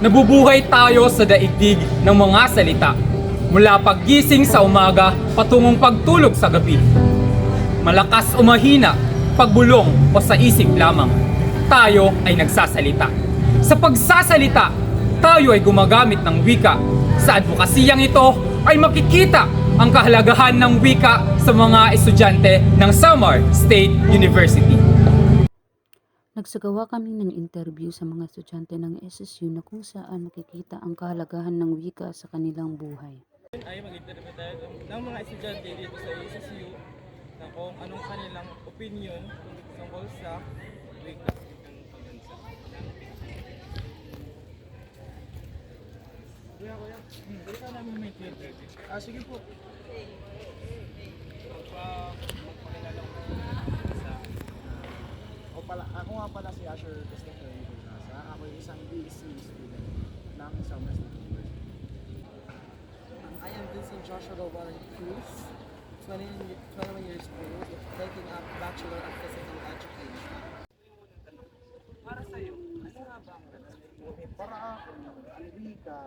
Nabubuhay tayo sa daigdig ng mga salita. Mula paggising sa umaga patungong pagtulog sa gabi. Malakas o mahina, pagbulong o sa isip lamang, tayo ay nagsasalita. Sa pagsasalita, tayo ay gumagamit ng wika. Sa advokasiyang ito ay makikita ang kahalagahan ng wika sa mga estudyante ng Samar State University. Nagsagawa kami ng interview sa mga estudyante ng SSU na kung saan makikita ang kahalagahan ng wika sa kanilang buhay. ay mag-interview tayo ng, mga estudyante dito sa SSU na kung anong kanilang opinion tungkol sa wika. Kuya, kuya, ka namin may. Ah, sige po. Magpa, magpakilala ko sa O pala, ako nga pala si Asher Christopher Ibigasa. Ako ay isang BSc student ng Summer State University. I am Vincent Joshua Rowan Cruz, 20, 21 years old, taking up Bachelor of Physical Education. para sa iyo, ano nga ba ang para ako, ang wika,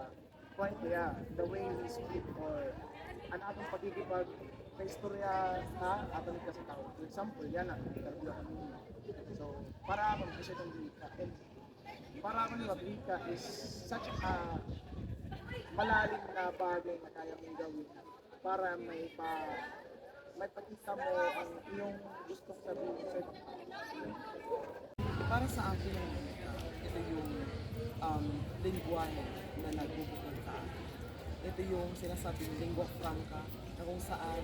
quite yeah, the way we speak or ang atong pagkikipag sa istorya na atong kasi tao. For example, yan na, interview nila. So, para ako, kasi itong wika. And para ako nila, wika is such a malalim na bagay na kaya mong gawin para may pa may pakita mo ang iyong gustong sabihin sa ibang. Para sa akin, ito yung um, lingwahe na nagbubukod sa akin. Ito yung sinasabing lingua franca na kung saan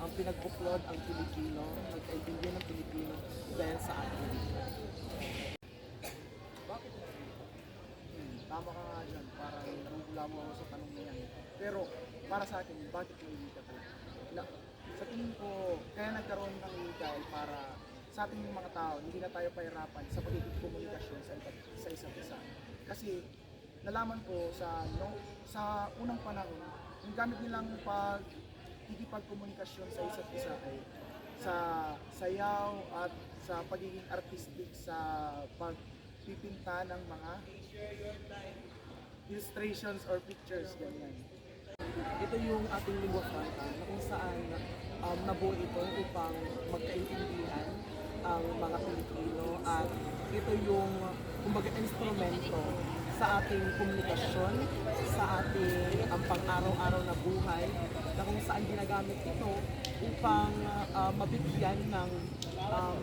ang pinagbuklod ang Pilipino, nagkaintindihan ng Pilipino sa atin. Hmm, tama ka nga dyan, parang nangugula mo ako sa tanong na yan. Pero para sa akin, bakit may wika talaga? Sa tingin ko, kaya nagkaroon ng ay para sa ating mga tao, hindi na tayo pahirapan sa pagiging komunikasyon sa, isa't isa. Kasi nalaman ko sa no, sa unang panahon, yung gamit nilang pag komunikasyon sa isa't isa ay sa sayaw at sa pagiging artistic sa pagpipinta ng mga illustrations or pictures ganyan. Ito yung ating lingua franca na kung saan um, nabuo ito upang magkaintindihan ang mga Pilipino at ito yung kumbaga instrumento sa ating komunikasyon, sa ating ang pang-araw-araw na buhay saan ginagamit ito upang uh, mabigyan ng um,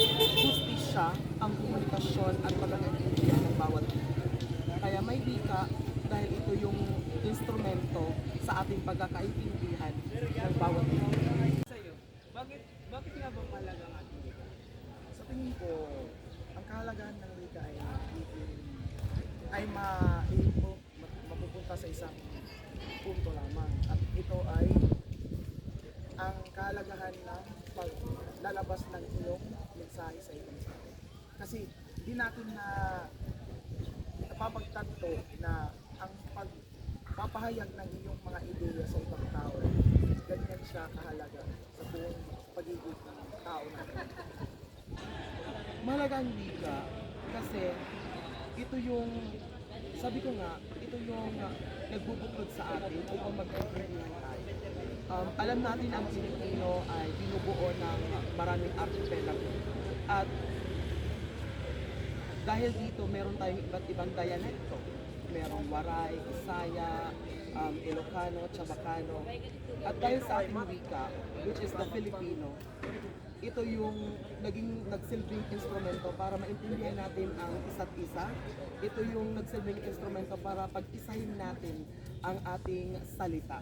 justisya ang komunikasyon at pagkakaintindihan ng bawat Pilipino. Kaya may wika dahil ito yung instrumento sa ating pagkakaintindihan ng bawat iyo? Bakit, bakit nga ba mahalaga ang ating wika? Sa tingin ko, ang kahalagahan ng wika ay ay ma, ipo- ma- mapupunta sa isang punto lamang. At ito ay ang kahalagahan ng paglalabas ng iyong mensahe sa ibang tao. Kasi di natin na napapagtanto na ang pagpapahayag ng iyong mga ideya sa ibang tao, ganyan siya kahalaga sa buong pagiging ng tao natin. Mahalaga ang wika kasi ito yung, sabi ko nga, ito yung uh, nagbubuklod sa atin upang magkaintindihan tayo. Um, alam natin ang Pilipino ay binubuo ng maraming archipelago. At dahil dito meron tayong iba't ibang dialekto. Merong Waray, Isaya, um, Ilocano, Chabacano. At dahil sa ating wika, which is the Filipino, ito yung naging nagsilbing instrumento para maintindihan natin ang isa't isa. Ito yung nagsilbing instrumento para pag-isahin natin ang ating salita.